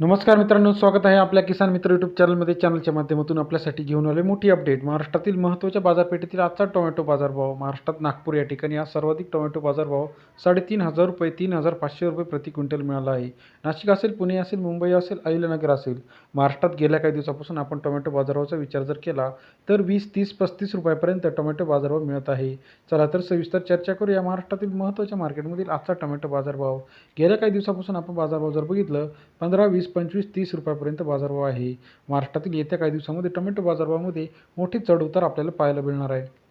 नमस्कार मित्रांनो स्वागत आहे आपल्या किसान मित्र यूट्यूब चॅनलमध्ये चॅनलच्या माध्यमातून आपल्यासाठी घेऊन आले मोठी अपडेट महाराष्ट्रातील महत्त्वाच्या बाजारपेठेतील आजचा टोमॅटो बाजारभाव महाराष्ट्रात नागपूर या ठिकाणी आज सर्वाधिक टोमॅटो बाजारभाव साडेतीन हजार रुपये तीन हजार पाचशे रुपये प्रति क्विंटल मिळाला आहे. नाशिक असेल पुणे असेल मुंबई असेल अहिल्यानगर असेल महाराष्ट्रात गेल्या काही दिवसापासून आपण टोमॅटो बाजारभावाचा विचार जर केला तर वीस तीस पस्तीस रुपयापर्यंत टोमॅटो बाजारभाव मिळत आहे. चला तर सविस्तर चर्चा करूया. महाराष्ट्रातील महत्त्वाच्या मार्केटमधील आजचा टोमॅटो बाजारभाव. गेल्या काही दिवसापासून आपण बाजारभाव जर बघितलं पंधरा वीस पंचवीस तीस रुपयापर्यंत बाजारभाव आहे. महाराष्ट्रातील येत्या काही दिवसामध्ये टोमॅटो बाजारभावामध्ये मोठी चढउतार आपल्याला पाहायला मिळणार आहे.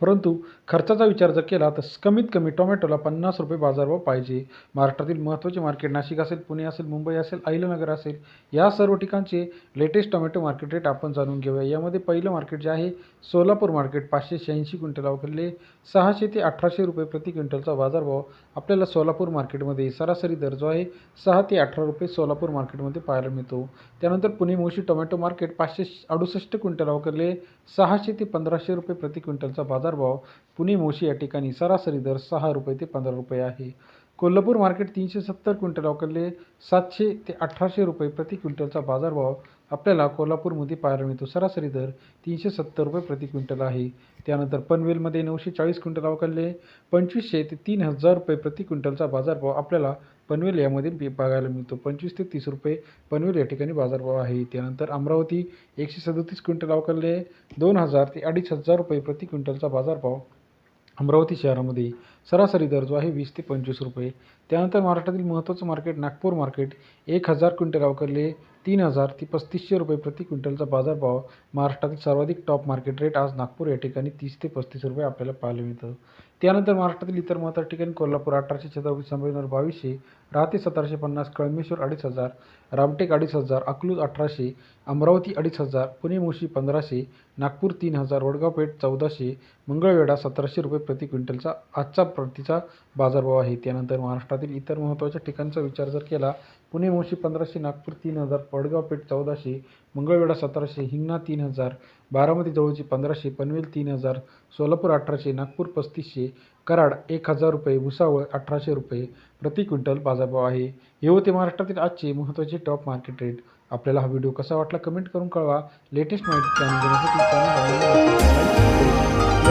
परंतु खर्चाचा विचार जर केला तर कमीत कमी टोमॅटोला पन्नास रुपये बाजारभाव पाहिजे. महाराष्ट्रातील महत्त्वाचे मार्केट नाशिक असेल पुणे असेल मुंबई असेल अहिलनगर असेल या सर्व ठिकाणचे लेटेस्ट टोमॅटो मार्केट रेट आपण जाणून घेऊया. यामध्ये पहिलं मार्केट जे आहे सोलापूर मार्केट पाचशे शहाऐंशी क्विंटल अवघडले. सहाशे ते अठराशे रुपये प्रति क्विंटलचा बाजारभाव आपल्याला सोलापूर मार्केटमध्ये सरासरी दर जो आहे सहा ते अठरा रुपये सोलापूर मार्केटमध्ये पाहायला मिळतो. त्यानंतर पुणे मोशी टोमॅटो मार्केट पाचशे अडुसष्ट क्विंटल अवघडले. सहाशे ते पंधराशे रुपये प्रति क्विंटलचा बाजार बाजारभाव पुणे मोशी या ठिकाणी सरासरी दर सहा रुपये ते पंधरा रुपये आहे. कोल्हापूर मार्केट तीनशे सत्तर क्विंटल अवघडले सातशे ते अठराशे रुपये प्रति क्विंटलचा बाजारभाव आपल्याला कोल्हापूरमध्ये पाहायला मिळतो सरासरी दर तीनशे सत्तर रुपये प्रति क्विंटल आहे. त्यानंतर पनवेलमध्ये नऊशे चाळीस क्विंटल अवघडले पंचवीसशे ते तीन हजार रुपये प्रति क्विंटलचा बाजारभाव आपल्याला पनवेल यामध्ये पीक बघायला मिळतो. पंचवीस ते तीस रुपये पनवेल या ठिकाणी बाजारभाव आहे. त्यानंतर अमरावती एकशे सदतीस क्विंटल अवघडले दोन हजार ते अडीच हजार रुपये प्रति क्विंटलचा बाजारभाव अमरावती शहरामध्ये सरासरी दर जो आहे वीस ते पंचवीस रुपये. त्यानंतर महाराष्ट्रातील महत्त्वाचं मार्केट नागपूर मार्केट एक हजार क्विंटल अवघडले तीन हजार ते पस्तीसशे रुपये प्रति क्विंटलचा बाजारभाव. महाराष्ट्रातील सर्वाधिक टॉप मार्केट रेट आज नागपूर या ठिकाणी तीस ते पस्तीस रुपये आपल्याला पाहायला मिळतं. त्यानंतर महाराष्ट्रातील इतर महत्त्वाच्या ठिकाणी कोल्हापूर अठराशे छत्रपती संभाजीनगर बावीसशे राहते सतराशे पन्नास कळमेश्वर अडीच हजार रामटेक अडीच हजार अकलूज अठराशे अमरावती अडीच हजार पुणे मोशी पंधराशे नागपूर तीन हजार वडगाव पेठ चौदाशे मंगळवेढा सतराशे रुपये प्रति क्विंटलचा आजचा प्रतीचा बाजारभाव आहे. त्यानंतर महाराष्ट्रातील इतर महत्त्वाच्या ठिकाणचा विचार जर केला पुणे मोशी पंधराशे नागपूर तीन हजार वडगाव पेठ चौदाशे मंगळवेढा सतराशे हिंगणा तीन हजार बारामती जवळची पंधराशे पनवेल तीन हजार सोलापूर अठराशे नागपूर पस्तीसशे कराड एक हजार रुपये भुसावळ अठराशे रुपये प्रति क्विंटल बाजारभाव आहे. हे होते महाराष्ट्रातील आजचे महत्त्वाचे टॉप मार्केट रेट आपल्याला हा व्हिडिओ कसा वाटला कमेंट करून कळवा. लेटेस्ट माहिती जाणून घेण्यासाठी चॅनल